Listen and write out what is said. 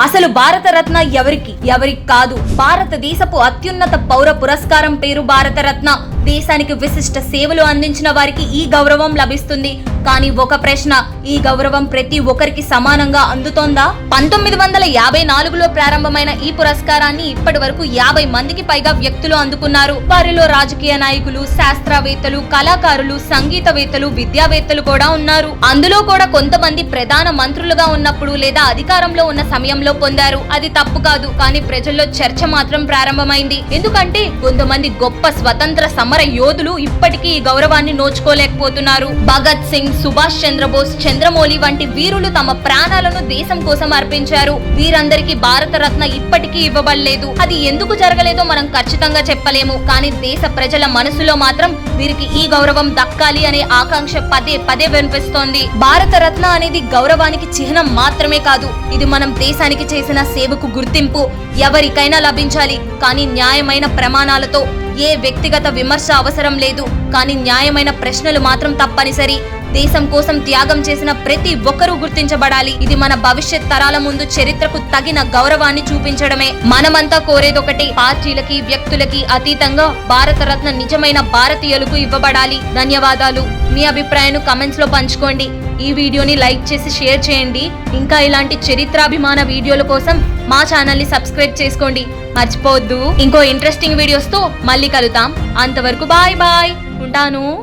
అసలు భారతరత్న ఎవరికి? ఎవరికి కాదు. భారతదేశపు అత్యున్నత పౌర పురస్కారం పేరు భారతరత్న. దేశానికి విశిష్ట సేవలు అందించిన వారికి ఈ గౌరవం లభిస్తుంది. కానీ ఒక ప్రశ్న ఈ గౌరవం ప్రతి ఒక్కరికి సమానంగా అందుతోందా? పంతొమ్మిది వందల యాభై నాలుగులో ప్రారంభమైన ఈ పురస్కారాన్ని ఇప్పటి వరకు యాభై మందికి పైగా వ్యక్తులు అందుకున్నారు. వారిలో రాజకీయ నాయకులు శాస్త్రవేత్తలు కళాకారులు సంగీతవేత్తలు విద్యావేత్తలు కూడా ఉన్నారు. అందులో కూడా కొంతమంది ప్రధాన మంత్రులుగా ఉన్నప్పుడు లేదా అధికారంలో ఉన్న సమయంలో పొందారు. అది తప్పు కాదు కానీ ప్రజల్లో చర్చ మాత్రం ప్రారంభమైంది. ఎందుకంటే కొంతమంది గొప్ప స్వతంత్ర సమర యోధులు ఇప్పటికీ ఈ గౌరవాన్ని నోచుకోలేకపోతున్నారు. భగత్ సింగ్ సుభాష్ చంద్రబోస్ చంద్రమౌళి వంటి వీరులు తమ ప్రాణాలను దేశం కోసం అర్పించారు. వీరందరికీ భారత రత్న ఇప్పటికీ ఇవ్వబడలేదు. అది ఎందుకు జరగలేదో మనం ఖచ్చితంగా చెప్పలేము. కానీ దేశ ప్రజల మనసులో మాత్రం వీరికి ఈ గౌరవం దక్కాలి అనే ఆకాంక్ష పదే పదే వినిపిస్తోంది. భారత రత్న అనేది గౌరవానికి చిహ్నం మాత్రమే కాదు. ఇది మనం దేశానికి చేసిన సేవకు గుర్తింపు. ఎవరికైనా లభించాలి. కానీ న్యాయమైన ప్రమాణాలతో ఏ వ్యక్తిగత విమర్శ అవసరం లేదు. కానీ న్యాయమైన ప్రశ్నలు మాత్రం తప్పనిసరి. దేశం కోసం త్యాగం చేసిన ప్రతి ఒక్కరూ గుర్తించబడాలి. ఇది మన భవిష్యత్ తరాల ముందు చరిత్రకు తగిన గౌరవాన్ని చూపించడమే. మనమంతా కోరేదొకటి. పార్టీలకి వ్యక్తులకి అతీతంగా భారతరత్న నిజమైన భారతీయులకు ఇవ్వబడాలి. ధన్యవాదాలు. మీ అభిప్రాయాన్ని కమెంట్స్లో పంచుకోండి. ఈ వీడియోని లైక్ చేసి షేర్ చేయండి. ఇంకా ఇలాంటి చరిత్రాభిమాన వీడియోల కోసం మా ఛానల్ని సబ్స్క్రైబ్ చేసుకోండి. మర్చిపోవద్దు. ఇంకో ఇంట్రెస్టింగ్ వీడియోస్తో మళ్ళీ కలుద్దాం. అంతవరకు బాయ్ బాయ్. ఉంటాను.